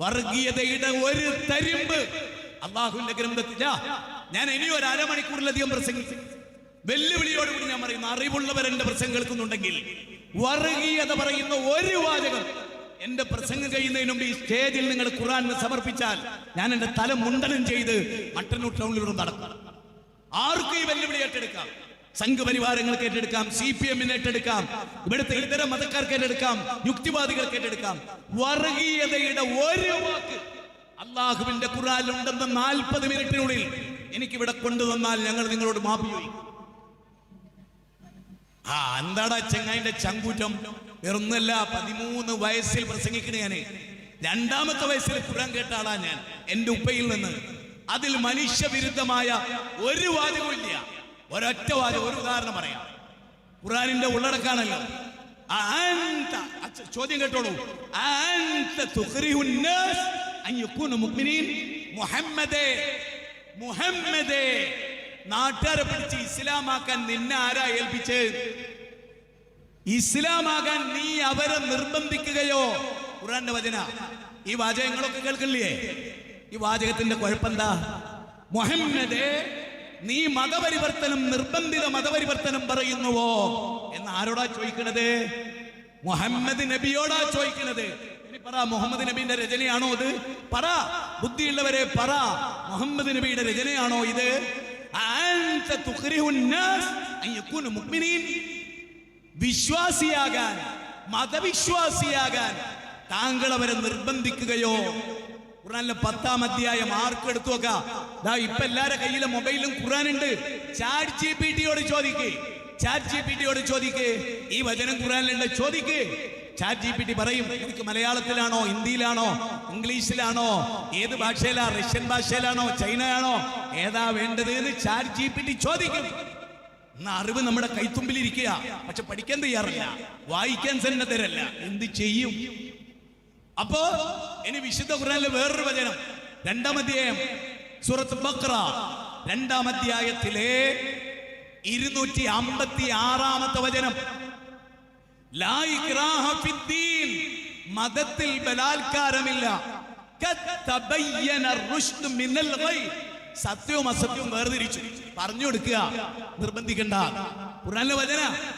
വർഗീയതയുടെ ഒരു തരിമ്പ്. അള്ളാഹുവിന്റെ ഗ്രന്ഥത്തില്ല ഞാൻ ഇനി ഒരു അരമണിക്കൂറിലധികം പ്രസംഗിച്ചു വെല്ലുവിളിയോടുകൂടി ഞാൻ പറയുന്നു അറിവുള്ളവർ എന്റെ പ്രസംഗം കേൾക്കുന്നുണ്ടെങ്കിൽ വർഗീയത പറയുന്ന ഒരു വാചകം എന്റെ പ്രസംഗം കഴിയുന്നതിന് മുമ്പ് ഈ സ്റ്റേജിൽ നിങ്ങൾ ഖുറാൻ സമർപ്പിച്ചാൽ ഞാൻ എന്റെ തല മുണ്ടനം ചെയ്ത് മട്ടന്നൂർ ടൗണിലൂടെ നടക്കും. ആർക്കും ഈ വെല്ലുവിളി ഏറ്റെടുക്കാം. സംഘപരിവാരങ്ങൾക്ക് ഏറ്റെടുക്കാം സി പി എമ്മിന് ഏറ്റെടുക്കാം ഇവിടുത്തെ ഇതര മതക്കാർക്ക് ഏറ്റെടുക്കാം യുക്തിവാദികൾക്ക് ഏറ്റെടുക്കാം. വർഗീയതയുടെ ഒരു വാക്ക് അള്ളാഹുവിന്റെ ഖുറാനിലുണ്ടെന്ന് നാൽപ്പത് മിനിറ്റിനുള്ളിൽ എനിക്കിവിടെ കൊണ്ടുവന്നാൽ ഞങ്ങൾ നിങ്ങളോട് മാപ്പി ചോദിക്കും. ആ എന്താടാ ചെങ്ങായിന്റെ ചങ്കൂറ്റം? വെറുന്നല്ല പതിമൂന്ന് വയസ്സിൽ പ്രസംഗിക്കണ ഞാൻ. രണ്ടാമത്തെ വയസ്സിൽ ഖുറാൻ കേട്ട ആളാ ഞാൻ എന്റെ ഉപ്പയിൽ നിന്ന്. അതിൽ മനുഷ്യവിരുദ്ധമായ ഒരു വാചകവും ഇല്ല. ഒരൊറ്റ വാചകം ഒരു ഉദാഹരണം പറയാം. ഖുറാനിന്റെ ഉള്ളടക്കാണല്ലോ. ചോദ്യം കേട്ടോളൂ. മുഹമ്മദേ മുഹമ്മദേ. നാട്ടുകാരെ പിടിച്ച് ഇസ്ലാമാക്കാൻ നിന്നെ ആരാ ഏൽപ്പിച്ച്? ഇസ്ലാമാകാൻ നീ അവരെ നിർബന്ധിക്കുകയോ? ഖുറാന്റെ വചന. ഈ വാചകങ്ങളൊക്കെ കേൾക്കില്ലേ? ഈ വാചകത്തിന്റെ കുഴപ്പെന്താ മുഹമ്മദേ നീ മതപരിവർത്തനം നിർബന്ധിത മതപരിവർത്തനം പറയുന്നുവോ? എന്ന് ആരോടാ ചോദിക്കണത്? മുഹമ്മദ് നബിയോടാ ചോദിക്കണത്. പറ മുഹമ്മദ് നബിന്റെ രചനയാണോ ഇത്? പറ ബുദ്ധിയുള്ളവരെ പറ. മുഹമ്മദ് നബിയുടെ രചനയാണോ ഇത്? വിശ്വാസിയാകാൻ മതവിശ്വാസിയാകാൻ താങ്കൾ അവരെ നിർബന്ധിക്കുകയോ ഖുറാനിലെ പത്താം അധ്യായം ആർക്ക് എടുത്തു നോക്കാം. ദാ ഇപ്പൊ എല്ലാരെ കയ്യിലെ മൊബൈലും ഖുറാൻ ഉണ്ട് ചാറ്റ് ജി പി ടിയോട് ചോദിക്ക്. ചാറ്റ് ജി പി ടിയോട് ചോദിക്ക്. ഈ വചനം ഖുറാനിലുണ്ട് ചോദിക്കേ. ചാറ്റ് ജി പി ടി പറയും. എനിക്ക് മലയാളത്തിലാണോ? ഹിന്ദിയിലാണോ? ഇംഗ്ലീഷിലാണോ? ഏത് ഭാഷയിലാ? റഷ്യൻ ഭാഷയിലാണോ? ചൈനയാണോ? ഏതാ വേണ്ടത് എന്ന് ചാറ്റ് ജി പി ടി ചോദിക്കും. അറിവ് നമ്മുടെ കൈത്തുമ്പിൽ ഇരിക്കുക പക്ഷെ പഠിക്കാൻ തയ്യാറില്ല. വായിക്കാൻ തന്നെ തരല്ല എന്ത് ചെയ്യും? അപ്പോ ഇനി വിശുദ്ധ ഖുർആനിലെ വേറൊരു വചനം. രണ്ടാം അധ്യായം സൂറത്ത് ബക്ര രണ്ടാം അധ്യായത്തിലെ ഇരുന്നൂറ്റി അമ്പത്തി ആറാമത്തെ വചനം. മതത്തിൽ ബലാത്കാരമില്ല. സത്യവും അസത്യവും വേർതിരിച്ചു. പറഞ്ഞു കൊടുക്കുക. നിർബന്ധിക്കണ്ട. ഖുർആനിലെ വചന.